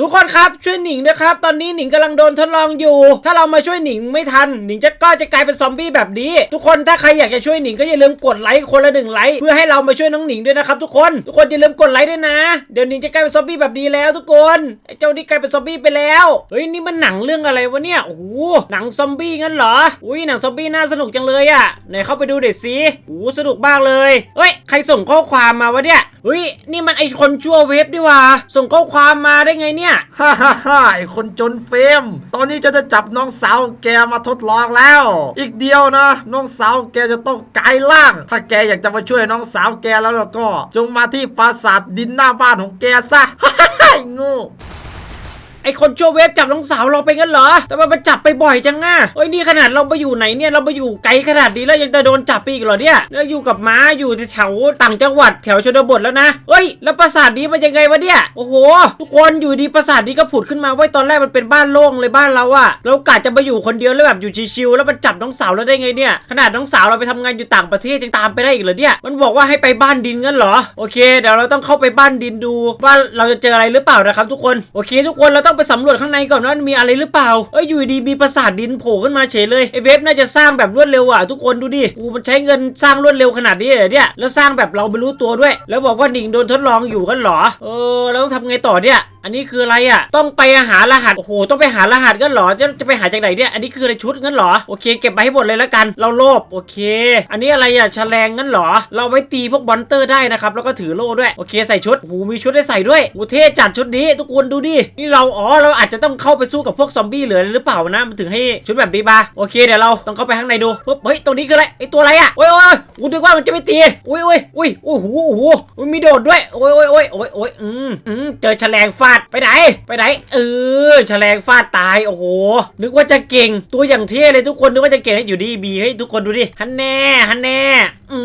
ทุกคนครับช่วยหนิงนะครับ ตอนนี้หนิงกำลังโดนทดลองอยู่ ถ้าเรามาช่วยหนิงไม่ทันหนิงจะก็จะกลายเป็นซอมบี้แบบนี้ ทุกคนถ้าใครอยากจะช่วยหนิงก็อย่าลืมกดไลค์คนละหนึ่งไลค์เพื่อให้เรามาช่วยน้องหนิงด้วยนะครับทุกคนทุกคนอย่าลืมกดไลค์ด้วยนะ เดี๋ยวหนิงจะกลายเป็นซอมบี้แบบนี้แล้วทุกคนไอ้เจ้านี่กลายเป็นซอมบี้ไปแล้วเฮ้ยนี่มันหนังเรื่องอะไรวะเนี่ยโอ้โหหนังซอมบี้งั้นเหรออุ้ยหนังซอมบี้น่าสนุกจังเลยอะไหนเข้าไปดูเด็ดสิโอ้สนุกมากเลยเฮ้ยใครส่งข้อความมาวะเนี่ย เฮ้ยนี่มันไอคนชั่วเว็บดีว่าส่งข้อความมาได้ไงเนี่ย ฮ่าฮ่าฮ่าไอคนจนเฟม ตอนนี้จะจะจับน้องสาวแกมาทดลองแล้ว อีกเดียวนะ น้องสาวแกจะต้องกลายร่าง ถ้าแกอยากจะมาช่วยน้องสาวแกแล้วแล้วก็ จงมาที่ปราสาทดินหน้าบ้านของแกซะ ฮ่าฮ่าฮ่าไอ้โงู ไอคนชั่วเว็บจับน้องสาวเราไปงั้นเหรอ แต่ว่ามันจับไปบ่อยจังอะเอ้ยนี่ขนาดเราไปอยู่ไหนเนี่ย เราไปอยู่ไกลขนาดนี้แล้วยังจะโดนจับไปอีกเหรอเนี่ยแล้วอยู่กับม้าอยู่แถวต่างจังหวัดแถวชนบทแล้วนะเฮ้ย แล้วปราสาทนี้มันยังไงวะเนี่ย โอ้โห ทุกคนอยู่ดีปราสาทนี้ก็ผุดขึ้นมาไว้ตอนแรกมันเป็นบ้านโล่งเลยบ้านเราอะเรากะจะมาอยู่คนเดียวแล้วแบบอยู่ชิวๆแล้วมันจับน้องสาวเราได้ไงเนี่ย ขนาดน้องสาวเราไปทำงานอยู่ต่างประเทศยังตามไปได้อีกเหรอเนี่ย มันบอกว่าให้ไปบ้านดินงั้นเหรอ โอเค เดี๋ยวเราต้องเข้าไปบ้านดินดูว่าเราจะเจออะไรหรือเปล่านะครับทุกคน โอเค ทุกคนเราต้องไปสำรวจข้างในก่อนว่ามีอะไรหรือเปล่า เอ้ยอยู่ดีมีปราสาทดินโผล่ขึ้นมาเฉยเลยไอเว็บน่าจะสร้างแบบรวดเร็วอะทุกคนดูดิกูมันใช้เงินสร้างรวดเร็วขนาดนี้เลยเนี่ยแล้วสร้างแบบเราไม่รู้ตัวด้วย แล้วบอกว่าหนิงโดนทดลองอยู่กันหรอ เออแล้วต้องทำไงต่อเนี่ย อันนี้คืออะไรอะ ต้องไปหารหัส โอ้โห ต้องไปหารหัสกันหรอ จะจะไปหาจากไหนเนี่ย อันนี้คืออะไรชุดงั้นหรอ โอเค เก็บไปให้หมดเลยแล้วกัน เราโลภ โอเค อันนี้อะไรอะแฉลงงั้นหรอ เราไว้ตีพวกบอนเตอร์ได้นะครับ แล้วก็ถือโล่ด้วย โอเคใส่ชุดโอ้โหมีชุดให้ใส่ด้วยโอ้เท่จัดชุดนี้ ทุกคนดูดิ นี่เรา อ๋อ เราอาจจะต้องเข้าไปสู้กับพวกซอมบี้เหลือหรือเปล่านะ มันถึงให้ชุดแบบนี้มาโอเค เดี๋ยวเราต้องเข้าไปข้างในดูปุ๊บเฮ้ย ตรงนี้คืออะไร ไอตัวอะไรอะ โอ้ยโอ้ยกูนึกว่ามันจะไม่ตีอุ้ยอุ้ยอุ้ยโอ้โหโอ้โหอุ๊ยมีโดดด้วย โอ้ยโอ้ยโอ้ยโอ้ยโอ้ยอืมอืมเจอแฉลงฟาดไปไหน ไปไหน เออแฉลงฟาดตายโอ้โห นึกว่าจะเก่งตัวอย่างเท่เลยทุกคนนึกว่าจะเก่งให้อยู่ดีบีให้ทุกคนดูดิฮันแน่ฮันแน่อื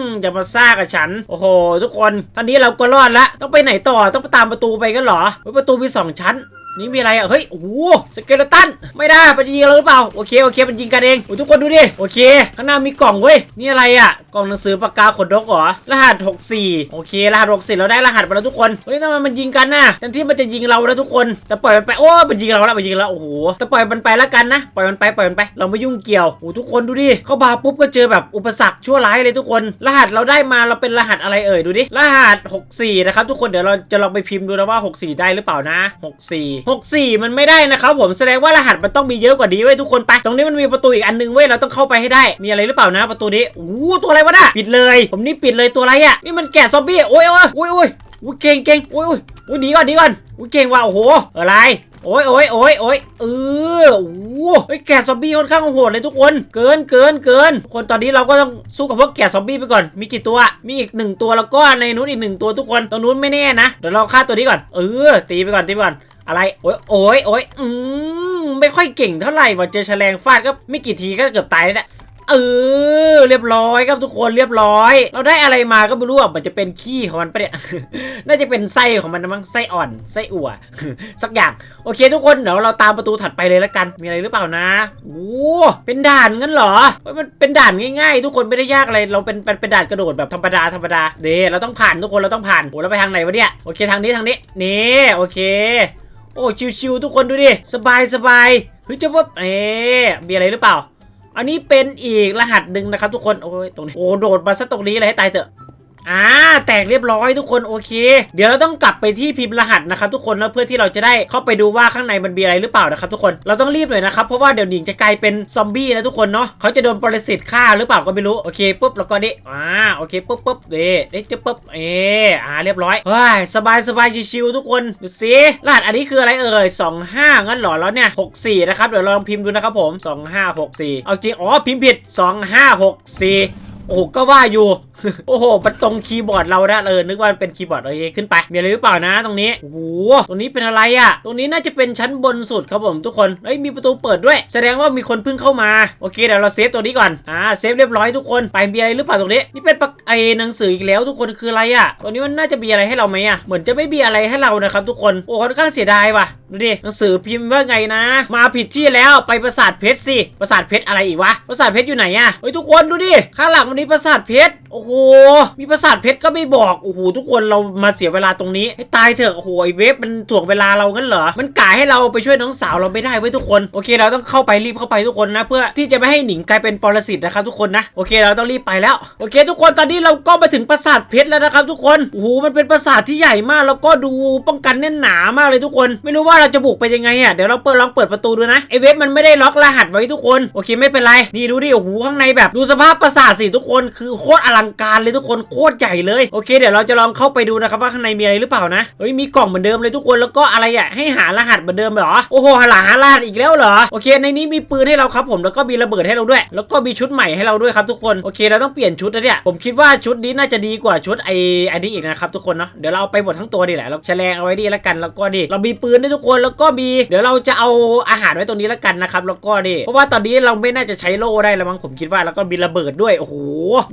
มอย่ามาซ่ากับฉัน โอ้โห ทุกคนตอนนี้เราก็รอดละต้องไปไหนต่อต้องไปตามประตูไปกันเหรอประตูมีสองชั้นนี่มีอะไรอะ เฮ้ย โอ้โห สเกลตัน ไม่ได้มันยิงเราหรือเปล่า โอเค โอเค มันยิงกันเอง โอ้ทุกคนดูดิ โอเค ข้างหน้ามีกล่องเว้ย นี่อะไรอะ กล่องหนังสือปากกาขนนกเหรอ รหัส 64 โอเค รหัส 64 เราได้รหัสมาแล้วทุกคน เฮ้ยทำไมมันยิงกันน่ะแทนที่มันจะยิงเราแล้วทุกคน แต่ปล่อยมันไป โอ้ มันยิงเราแล้ว มันยิงเรา โอ้โห แต่ปล่อยมันไปแล้วกันนะ ปล่อยมันไป ปล่อยมันไป เราไม่ยุ่งเกี่ยว โอ้ทุกคนดูดิ เข้ามาปุ๊บก็เจอแบบอุปสรรคชั่วร้ายเลยทุกคน รหัสเราได้มาเราเป็นรหัสอะไรเอ่ยดูดิ รหัส 64 นะครับทุกคน เดี๋ยวเราจะลองไปพิมพ์ดูนะว่า 64 ได้หรือเปล่านะ 64 64 มันไม่ได้นะครับผมแสดงว่ารหัสมันต้องมีเยอะกว่านี้เว้ยทุกคนไป ตรงนี้มันมีประตูอีกอันนึงเว้ยเราต้องเข้าไปให้ได้ มีอะไรหรือเปล่านะประตูนี้โอ้ตัวอะไรวะน่ะปิดเลย ผมนี่ปิดเลยตัวอะไรอะนี่มันแกะซอมบี้โอ้ยโอ้ยโอ้ยโอ้ยอุ้ยเก่งเก่งโอ้ยโอ้ยอุ้ยหนีก่อนหนีก่อนอุ้ยเก่งว่ะโอ้โหอะไรโอ้ยโอ้ยโอ้ยโอ้ยเออโอ้ยแกะซอมบี้ค่อนข้างโหดเลยทุกคน เกินเกินเกิน คนตอนนี้เราก็ต้องสู้กับพวกแกะซอมบี้ไปก่อน มีกี่ตัว มีอีกหนึ่งตัวแล้วก็ในนู้นอีกหนึ่งตัวทุกคน ตรงนู้นไม่แน่นะ เดี๋ยวเราฆ่าตัวนี้ก่อน เออ ตีไปก่อน ตีไปก่อน อะไรโอ้ยโอ้ยโอ้ยอืมไม่ค่อยเก่งเท่าไหร่ว่าเจอแฉลงฟาดก็ไม่กี่ทีก็เกือบตายแล้วแหละเออเรียบร้อยครับทุกคนเรียบร้อย เราได้อะไรมาก็ไม่รู้อะมันจะเป็นขี้ของมันปะเนี่ยน่าจะเป็นไส้ของมันนะมั้งไส้อ่อนไส้อั่วสักอย่างโอเค ทุกคนเดี๋ยวเราตามประตูถัดไปเลยแล้วกันมีอะไรหรือเปล่านะโอ้เป็นด่านงั้นเหรอมันเป็นด่านง่ายๆ ทุกคนไม่ได้ยากอะไรเราเป็นเป็นเป็นด่านกระโดดแบบธรรมดาธรรมดาเดเราต้องผ่านทุกคนเราต้องผ่านโอ้เราไปทางไหนวะเนี่ยโอเคทางนี้ทางนี้นี่โอเค โอ้ชิวๆทุกคนดูดิสบายสบายเฮ้ยจะว่าเอ๊มีอะไรหรือเปล่า อันนี้เป็นอีกรหัสหนึ่งนะครับทุกคนโอ้ยตรงนี้โอ้โดดมาซะตรงนี้เลยให้ตายเถอะ อ่าแตกเรียบร้อยทุกคนโอเค เดี๋ยวเราต้องกลับไปที่พิมพ์รหัสนะครับทุกคนแล้วเพื่อที่เราจะได้เข้าไปดูว่าข้างในมันมีอะไรหรือเปล่านะครับทุกคนเราต้องรีบหน่อยนะครับเพราะว่าเดี๋ยวหนิงจะกลายเป็นซอมบี้นะทุกคนเนาะเขาจะโดนปรสิตฆ่าหรือเปล่าก็ไม่รู้โอเคปุ๊บแล้วก็นี่อ่าโอเคปุ๊บปุ๊บเด้เด้จะปุ๊บเอออ่าเรียบร้อยเฮ้ยสบายสบายชิวๆทุกคนดูสิรหัสอันนี้คืออะไรเอ่ย25งั้นหรอแล้วเนี่ย64นะครับเดี๋ยวเราลองพิมพ์ดูนะครับผม2564เอาจริงอ๋อพิมพ์ผิด2564 โอ้โหก็ว่าอยู่ โอ้โหมันตรงคีย์บอร์ดเรานะเออนึกว่าเป็นคีย์บอร์ดโอเคขึ้นไป มีอะไรหรือเปล่านะตรงนี้โอ้โหตรงนี้เป็นอะไรอะ่ะ ตรงนี้น่าจะเป็นชั้นบนสุดครับผมทุกคนเฮ้ยมีประตูเปิดด้วย แสดงว่ามีคนเพิ่งเข้ามาโอเคเดี๋ยวเราเซฟตัวนี้ก่อนอ่าเซฟเรียบร้อยทุกคนไปมีอะไรหรือเปล่าตรงนี้นี่เป็นปากไอหนังสืออีกแล้วทุกคนคืออะไรอะ่ะตัวนี้มันน่าจะมีอะไรให้เราไหมอะ่ะเหมือนจะไม่มีอะไรให้เรานะครับทุกคนโอ้ค่อนข้างเสียดายว่ะ ดูดิหนังสือพิมพ์ว่าไงนะ มาผิดที่แล้วไปปราสาทเพชรสิปราสาทเพชรอะไรอีกวะปราสาทเพชรอยู่ไหนอะเฮ้ยทุกคนดูดิข้างหลังมันมีปราสาทเพชรโอ้โหมีปราสาทเพชรก็ไม่บอกโอ้โหทุกคนเรามาเสียเวลาตรงนี้ให้ตายเถอะโอ้โหไอเวฟมันถ่วงเวลาเรางั้นเหรอมันกะให้เราไปช่วยน้องสาวเราไม่ได้เว้ยทุกคนโอเค เราต้องเข้าไปรีบเข้าไปทุกคนนะ เพื่อที่จะไม่ให้หนิงกลายเป็นปรสิตนะครับทุกคนนะโอเคเราต้องรีบไปแล้วโอเค ทุกคนตอนนี้เราก็มาถึงปราสาทเพชรแล้วนะครับทุกคนโอ้โหมันเป็นปราสาทที่ใหญ่มากแล้วก็ดูป้องกันแน่นหนามากเลยทุกคน ไม่รู้ว่าเราจะบุกไปยังไงอะเดี๋ยวเราเปิดลองเปิดประตูดูนะไอเวฟมันไม่ได้ล็อกรหัสไว้ทุกคนโอเคไม่เป็นไรนี่ดูดิโอ้โหข้างในแบบดูสภาพปราสาทสิทุกคนคือโคตรอลังการเลยทุกคนโคตรใหญ่เลยโอเคเดี๋ยวเราจะลองเข้าไปดูนะครับว่าข้างในมีอะไรหรือเปล่านะเฮ้ยมีกล่องเหมือนเดิมเลยทุกคนแล้วก็อะไรอะให้หารหัสเหมือนเดิมเหรอโอ้โหหาหารหัสอีกแล้วเหรอโอเค ในนี้มีปืนให้เราครับผมแล้วก็มีระเบิดให้เราด้วย แล้วก็มีชุดใหม่ให้เราด้วยครับทุกคนโอเคเราต้องเปลี่ยนชุดแล้วเนี่ยผมคิดว่าชุดนี้น่าจะดีกว่าชุดไออันนี้อีกนะครับทุกคนเนาะเดี๋ยวเราเอาไปหมดทั้งตัวดีแหละเราแฉลงเอาไว้ดีแล้วกันแล้วก็ดีเรามีปืนด้วยทุกคนแล้วก็มี เดี๋ยวเราจะเอาอาหารไว้ตรงนี้แล้วกันนะครับแล้วก็นี่เพราะว่าตอนนี้เราไม่น่าจะใช้โล่ได้แล้วมั้งผมคิดว่าแล้วก็มีระเบิดด้วยโอ้โห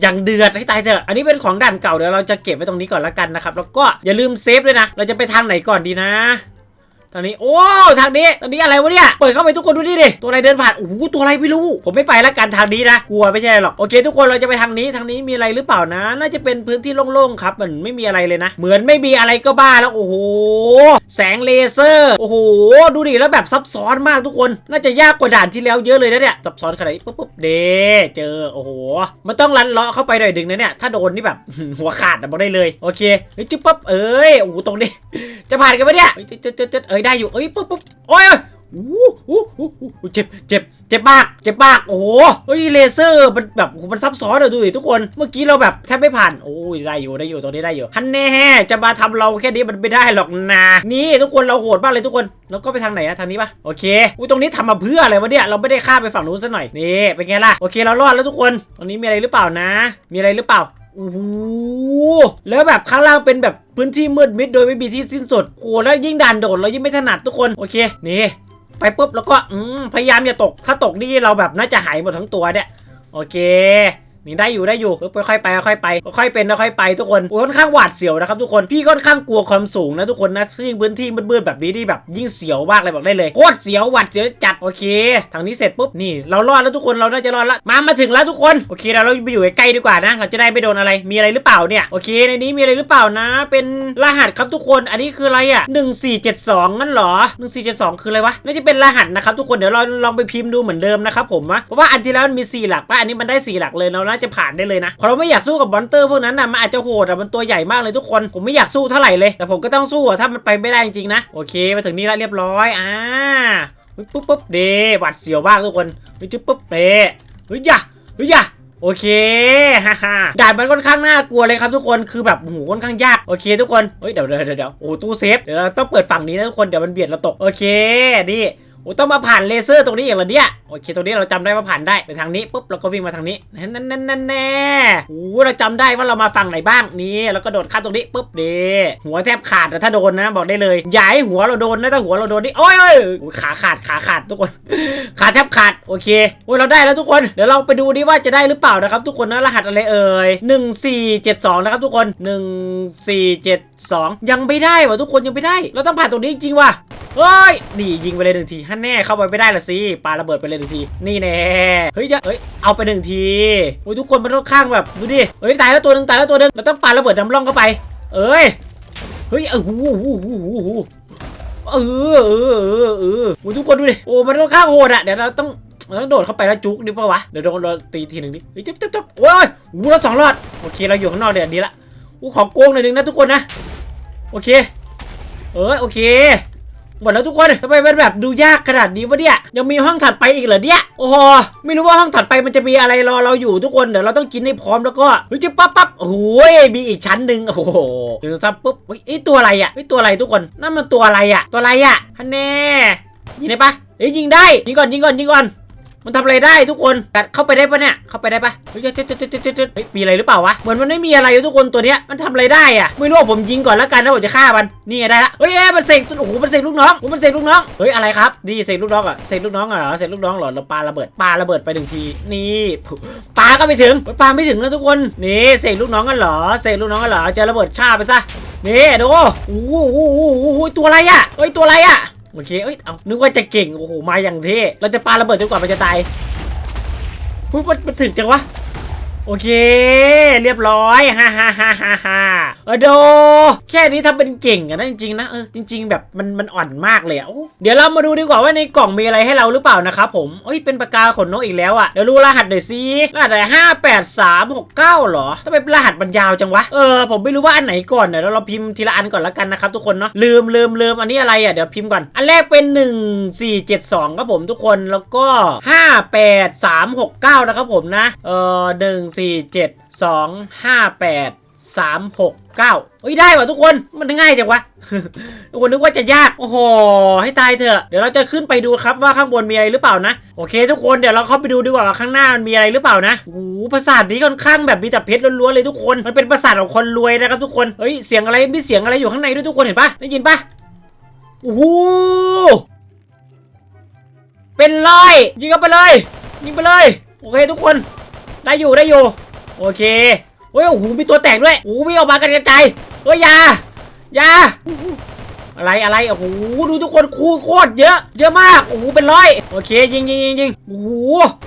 อย่างเดือดให้ตายเถอะอันนี้เป็นของด่านเก่าเดี๋ยวเราจะเก็บไว้ตรงนี้ก่อนแล้วกันนะครับแล้วก็อย่าลืมเซฟด้วยนะเราจะไปทางไหนก่อนดีนะ ทางนี้ โอ้ทางนี้ทางนี้อะไรวะเนี่ยเปิดเข้าไปทุกคนดูดิดิตัวอะไรเดินผ่านโอ้โหตัวอะไรไม่รู้ ผมไม่ไปแล้วกันทางนี้นะกลัวไม่ใช่หรอกโอเค ทุกคนเราจะไปทางนี้ทางนี้มีอะไรหรือเปล่านะ น่าจะเป็นพื้นที่โล่งๆครับ มันไม่มีอะไรเลยนะ เหมือนไม่มีอะไรก็บ้าแล้วโอ้โหแสงเลเซอร์โอ้โหดูดิแล้วแบบซับซ้อนมากทุกคน น่าจะยากกว่าด่านที่แล้วเยอะเลยนะเนี่ยซับซ้อนขนาดนี้ปุ๊บปุ๊บเดเจอโอ้โหมันต้องลันเลาะเข้าไปหน่อยดึงนะเนี่ยถ้าโดนนี่แบบหัวขาดอะบอกได้เลยโอเคเฮ้ยจิ๊บปั๊บเอ้ยโอ้โหตรงนี้ จะผ่านกันปะเนี่ยเอ้ยเจ็ดเจ็ดเจ็ดเอ้ยได้อยู่เอ้ยปุ๊บปุ๊บโอ้ยอู้หูอู้หูเจ็บเจ็บเจ็บมากเจ็บมากโอ้โหเฮ้ยเลเซอร์มันแบบมันซับซ้อนเลยดูดิทุกคนเมื่อกี้เราแบบแทบไม่ผ่านโอ้ยได้อยู่ได้อยู่ตรงนี้ได้อยู่ฮันแน่จะมาทำเราแค่นี้มันไม่ได้หรอกนะนี่ทุกคนเราโหดมากเลยทุกคนแล้วก็ไปทางไหนอะทางนี้ปะโอเคอุ้ยตรงนี้ทำมาเพื่ออะไรวะเนี่ยเราไม่ได้ข้ามไปฝั่งนู้นซะหน่อยนี่เป็นไงล่ะโอเคเรารอดแล้วทุกคนตรงนี้มีอะไรหรือเปล่านะ มีอะไรหรือเปล่า โอ้โหแล้วแบบข้างล่างเป็นแบบพื้นที่มืดมิดโดยไม่มีที่สิ้นสุดโหแล้วยิ่งดันโดดเรายิ่งไม่ถนัดทุกคนโอเคนี่ไปปุ๊บแล้วก็อืพยายามอย่าตกถ้าตกนี่เราแบบน่าจะหายหมดทั้งตัวเนี่ยโอเค นี่ได้อยู่ได้อยู่ค่อยๆไปค่อยๆไปค่อยๆเป็นค่อยๆไปทุกคนโอ้ค่อนข้างหวาดเสียวนะครับทุกคนพี่ค่อนข้างกลัวความสูงนะทุกคนนะยิ่งพื้นที่มืดๆแบบนี้ที่แบบยิ่งเสียวมากเลยบอกได้เลยโคตรเสียวหวาดเสียวจัดโอเคทางนี้เสร็จปุ๊บนี่เรารอดแล้วทุกคนเราน่าจะรอดล้วมามาถึงแล้วทุกคนโอเคเราเราไปอยู่ใกล้ๆดีกว่านะ เราจะได้ไม่โดนอะไรมีอะไรหรือเปล่าเนี่ยโอเคในนี้มีอะไรหรือเปล่านะ เป็นรหัสครับทุกคน อันนี้คืออะไรอะ1472งั้นเหรอ 1472 คืออะไรวะน่าจะเป็นรหัสนะครับทุกคนเดี๋ยวเราลองไปพิมพ์ดูเหมือนเดิมนะครับผมนะเพราะว่าอันที่แล้วมันมีสี่หลักป่ะอันนี้มันได้สี่หลักเลยเราน่าจะผ่านได้เลยนะเพราะเราไม่อยากสู้กับบอนเตอร์พวกนั้นนะมันอาจจะโหดอะมันตัวใหญ่มากเลยทุกคนผมไม่อยากสู้เท่าไหร่เลยแต่ผมก็ต้องสู้อะถ้ามันไปไม่ได้จริงๆนะโอเคมาถึงนี่แล้วเรียบร้อยอ่าปุ๊บปุ๊บเดหวัดเสียวบ้างทุกคนจุ๊บปุ๊บเดเฮ้ยย่าเฮ้ยย่าโอเคฮ่าฮ่าด่านมันค่อนข้างน่ากลัวเลยครับทุกคนคือแบบโอ้โหค่อนข้างยากโอเคทุกคนเฮ้ยเดี๋ยวเดี๋ยวเดี๋ยวโอ้ตู้เซฟเดี๋ยวเราต้องเปิดฝั่งนี้นะทุกคนเดี๋ยวมันเบียดเราตกโอเคนี่ อ้ต้องมาผ่านเลเซอร์ตรงนี้อย่างละเนี่ยโอเคตรงนี้เราจำได้ว่าผ่านได้ไปทางนี้ปุ๊บเราก็วิ่งมาทางนี้นั่นนั่นนั่นนั่นแน่โอ้เราจำได้ว่าเรามาฝั่งไหนบ้างนี่แล้วก็โดดข้ามตรงนี้ปุ๊บเดหัวแทบขาดแต่ถ้าโดนนะ บอกได้เลยอย่าให้หัวเราโดนนะถ้าหัวเราโดนนี่โอ้ยโอ้ยโอ้ยขาขาดขาขาดทุกคน ขาแทบขาดโอเคโอ้ยเราได้แล้วทุกคนเดี๋ยวเราไปดูดิว่าจะได้หรือเปล่านะครับ ทุกคนนะรหัสอะไรเอ่ย1472นะครับทุกคน 1472 ยังไม่ได้วะทุกคนยังไม่ได้ เราต้องผ่านตรงนี้จริงๆว่ะ เฮ้ยนี่ยิงไปเลยหนึ่งทีฮันแน่เข้าไปไม่ได้ละสิปาระเบิดไปเลยหนึ่งที นี่แน่เฮ้ยจะเฮ้ยเอาไปหนึ่งทีโอ้ยทุกคนมันต้องข้างแบบดูดิเฮ้ยตายแล้วตัวหนึ่งตายแล้วตัวหนึ่งเราต้องปาระเบิดนำร่องเข้าไป เอ้ยเฮ้ยเออหูหูหูหูหูเออเออเออเออโอ้ยทุกคนดูดิโอ้มันต้องข้างโหดอะเดี๋ยวเราต้องเราต้องโดดเข้าไปแล้วจุกดิปะวะเดี๋ยวโดนเราตีทีหนึ่งดิเฮ้ยจับจับจับโอ้ยหูเราสองรอดโอเคเราอยู่ข้างนอกเดี๋ยวดีละอู้ขอโกงหน่อยนึงนะทุกคนนะโอเคเออโอเค หมดแล้วทุกคนทำไมมันแบบดูยากขนาดนี้วะเนี่ยยังมีห้องถัดไปอีกเหรอเนี่ยโอ้โหไม่รู้ว่าห้องถัดไปมันจะมีอะไรรอเราอยู่ทุกคนเดี๋ยวเราต้องกินให้พร้อมแล้วก็เฮ้ยจะปั๊บปั๊บโอ้โหมีอีกชั้นหนึ่งโอ้โหถึงซับปุ๊บเฮ้ยไอ้ตัวอะไรอะไอ้ตัวอะไรทุกคนนั่นมันตัวอะไรอะตัวอะไรอะฮันแน่ยิงได้ปะเฮ้ยยิงได้ยิงก่อนยิงก่อนยิงก่อน มันทำอะไรได้ทุกคนกัดเข้าไปได้ปะเนี่ย เข้าไปได้ปะเฮ้ยเจ๊เจ๊เจ๊เจ๊เจ๊เจ๊เฮ้ยมีอะไรหรือเปล่าวะ เหมือนมันไม่มีอะไรอยู่ทุกคนตัวเนี้ย มันทำอะไรได้อะไม่รู้ผมยิงก่อนแล้วกันนะผมจะฆ่ามัน นี่ได้ละ เฮ้ยเอ้ยมันเสกโอ้โห มันเสกลูกน้องมันเสกลูกน้อง เฮ้ยอะไรครับนี่เสกลูกน้องอะเสกลูกน้องเหรอ เสกลูกน้องเหรอเราปาระเบิดปาระเบิดไปหนึ่งที นี่ปาก็ไม่ถึงปาไม่ถึงนะทุกคน นี่เสกลูกน้องกันเหรอ เสกลูกน้องกันเหรอจะระเบิดชาไปซะนี่ดูโอ้โหโอ้โหโอ้โหตัวอะไรอะเฮ้ยตัวอะไรอะ โอเค เอ้ย เอานึกว่าจะเก่ง โอ้โห มาอย่างเท่ เราจะปาระเบิดจนกว่ามันจะตายพูดมันมันถึงจังวะ โอเค เรียบร้อยฮ่าฮ่าฮ่าฮ่าฮ่าเออโด แค่นี้ทำเป็นเก่งกันนะจริงๆนะเออจริง ๆ แบบมันมันอ่อนมากเลยอะเดี๋ยวเรามาดูดีกว่าว่าในกล่องมีอะไรให้เราหรือเปล่านะครับผมเอ้ยเป็นปากกาขนนกอีกแล้วอะเดี๋ยวรู้รหัสหน่อยสิรหัสอะไรห้าแปดสามหกเก้าหรอทำไมรหัสมันยาวจังวะเออผมไม่รู้ว่าอันไหนก่อนเดี๋ยวเราพิมพ์ทีละอันก่อนละกันนะครับทุกคนเนาะลืมลืมลืมอันนี้อะไรอะเดี๋ยวพิมพ์ก่อนอันแรกเป็น 1 4 7 2ครับผมทุกคนแล้วก็ 5 8 3 6 9นะครับผมนะเออ1 4 7 2 5 8 3 6 9เฮ้ยได้ว่ะทุกคนมันง่ายจังวะ ทุกคนนึกว่าจะยาก โอ้โห ให้ตายเถอะ เดี๋ยวเราจะขึ้นไปดูครับว่าข้างบนมีอะไรหรือเปล่านะ โอเค ทุกคนเดี๋ยวเราเข้าไปดูดีกว่าว่าข้างหน้ามันมีอะไรหรือเปล่านะโอ้โหปราสาทนี้ค่อนข้างแบบมีแต่เพชรล้วนๆเลยทุกคน มันเป็นปราสาทของคนรวยนะครับทุกคน เฮ้ยเสียงอะไรมีเสียงอะไรอยู่ข้างในด้วยทุกคนเห็นปะได้ยินปะโอ้โหเป็นร้อยยิงเข้าไปเลย ยิงไปเลย โอเคทุกคน ได้อยู่ได้อยู่ โอเคเฮ้ยโอ้โหมีตัวแตกด้วยโอ้โหวิ่งออกมากันกระจายเฮ้ยยายาอะไรอะไรโอ้โหดูทุกคนคูโคตรเยอะ เยอะมากโอ้โหเป็นร้อยโอเคยิงยิงยิงยิงโอ้โห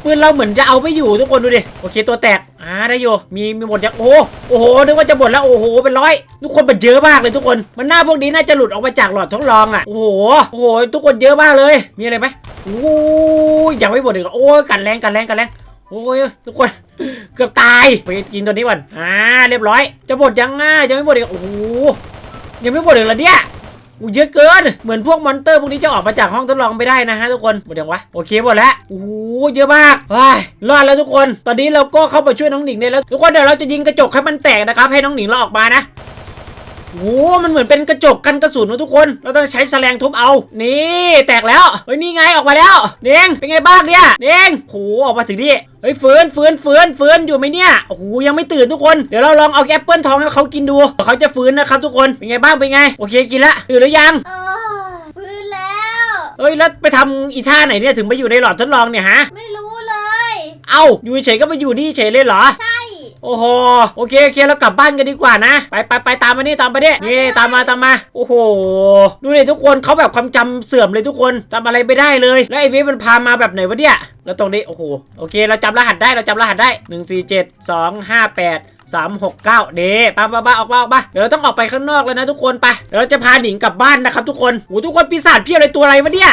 ปืนเราเหมือนจะเอาไม่อยู่ทุกคนดูดิโอเคตัวแตกอ่าได้อยู่มีมีหมดยังโอ้โหโอ้โหนึกว่าจะหมดแล้วโอ้โหเป็นร้อยทุกคนมันเยอะมากเลยทุกคนมันหน้าพวกนี้น่าจะหลุดออกมาจากหลอดทดลองอะโอ้โหโอ้โหทุกคนเยอะมากเลยมีอะไรไหมโอ้ยยังไม่หมดอีกโอ้กันแรงกันแรงกันแรง โอ้ยทุกคนเกือบตายไปกินตัวนี้ก่อนอ่าเรียบร้อย จะหมดยังง่ายังไม่หมดอีกโอ้โหยังไม่หมดอีกเหรอเนี่ยอู้เยอะเกิน เหมือนพวกมอนเตอร์พวกนี้จะออกมาจากห้องทดลองไม่ได้นะฮะทุกคน หมดยังวะ โอเคหมดแล้วโอ้โหเยอะมากเฮ้ยรอดแล้วทุกคน ตอนนี้เราก็เข้าไปช่วยน้องหนิงได้แล้ว ทุกคนเดี๋ยวเราจะยิงกระจกให้มันแตกนะครับ ให้น้องหนิงเราออกมานะ โอ้โหมันเหมือนเป็นกระจกกันกระสุนนะทุกคน เราต้องใช้แฉลงทุบเอา นี่ แตกแล้ว เฮ้ย นี่ไงออกมาแล้วเด้งเป็นไงบ้างเนี่ยเด้งโหออกมาถึงนี่เฮ้ยฟื้นฟื้นฟื้นฟื้นอยู่ไหมเนี่ย โอ้โหยังไม่ตื่นทุกคน เดี๋ยวเราลองเอาแอปเปิลทองให้เขากินดูเดี๋ยวเขาจะฟื้นนะครับทุกคน เป็นไงบ้าง เป็นไง โอเคกินละ ตื่นหรือยังเออฟื้นแล้วเฮ้ยแล้วไปทำอีท่าไหนเนี่ยถึงไปอยู่ในหลอดทดลองเนี่ยฮะ ไม่รู้เลย เอ้าอยู่เฉยๆก็ไปอยู่นี่เฉยเลยเหรอใช่ โอ้โหโอเคโอเคเรากลับบ้านกันดีกว่านะ ไปไปไปตามมานี่ตามมาดินี่ตามมาตามมาโอ้โหดูดิทุกคนเขาแบบความจำเสื่อมเลยทุกคนจำอะไรไม่ได้เลย แล้วไอ้เวฟมันพามาแบบไหนวะเนี่ยแล้วตรงนี้โอ้โหโอเค เราจำรหัสได้เราจำรหัสได้1 4 7 2 5 8 3 6 9เด้ปาปาปาออกมาออกมาเดี๋ยวเราต้องออกไปข้างนอกแล้วนะทุกคนไปเดี๋ยวเราจะพาหนิงกลับบ้านนะครับทุกคนโอ้โหทุกคนปีศาจเพียบเลยตัวอะไรวะเนี่ย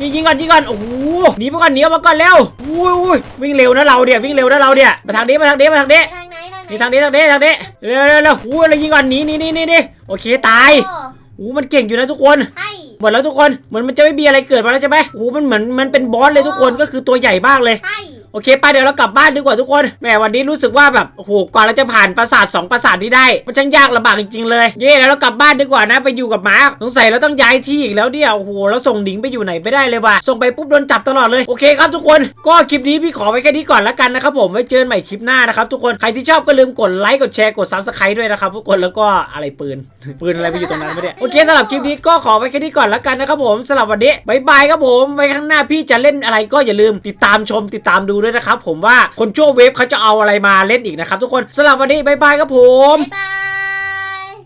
นี่ยิงก่อนยิงก่อนโอ้โหหนีมาก่อนหนีออกมาก่อนเร็วอุ้ยอุ้ยวิ่งเร็วนะเราเนี่ยวิ่งเร็วนะเราเนี่ยมาทางนี้มาทางนี้มาทางนี้ไปทางไหนทางไหนนี่ทางนี้ทางนี้ทางนี้เร็วเร็วเร็วอู้อะไรยิงก่อนหนีหนีหนีหนีหนีโอเคตายโอ้อู้มันเก่งอยู่นะทุกคนใช่หมดแล้วทุกคนเหมือนมันจะไม่มีอะไรเกิดมาแล้วใช่ไหมโอ้มันเหมือนมันเป็นบอสเลยทุกคนก็คือตัวใหญ่มากเลยใช่ โอเคไปเดี๋ยวเรากลับบ้านดีกว่าทุกคนแหมวันนี้รู้สึกว่าแบบโอ้โหกว่าเราจะผ่านปราสาทสองปราสาทนี้ได้ มันช่างยากลำบากจริงๆเลยเย่แล้วเรากลับบ้านดีกว่านะไปอยู่กับหมาสงสัยเราต้องย้ายที่อีกแล้วเนี่ยโอ้โหเราส่งหนิงไปอยู่ไหนไม่ได้เลยว่ะส่งไปปุ๊บโดนจับตลอดเลยโอเคครับทุกคนก็คลิปนี้พี่ขอไว้แค่นี้ก่อนละกันนะครับผมไว้เจอกันใหม่คลิปหน้านะครับทุกคนใครที่ชอบก็ลืมกดไลค์กดแชร์กดซับสไครต์ด้วยนะครับทุกคนแล้วก็อะไรปืนปืนอะไรไปอยู่ตรงนั้นไม่ได้โอเคสำหรับคลิปนี้ก็ขอไว้แค่นี้ก่อนละกันนะครับผมสำหรับวันนี้บายบายครับผมไว้ข้างหน้าพี่จะเล่นอะไรก็อย่าลืมติดตามชมติดตามดูด้วยนะครับผมว่าคนโจ้เวฟเขาจะเอาอะไรมาเล่นอีกนะครับทุกคนสำหรับวันนี้บายบายครับผม บ๊ายบาย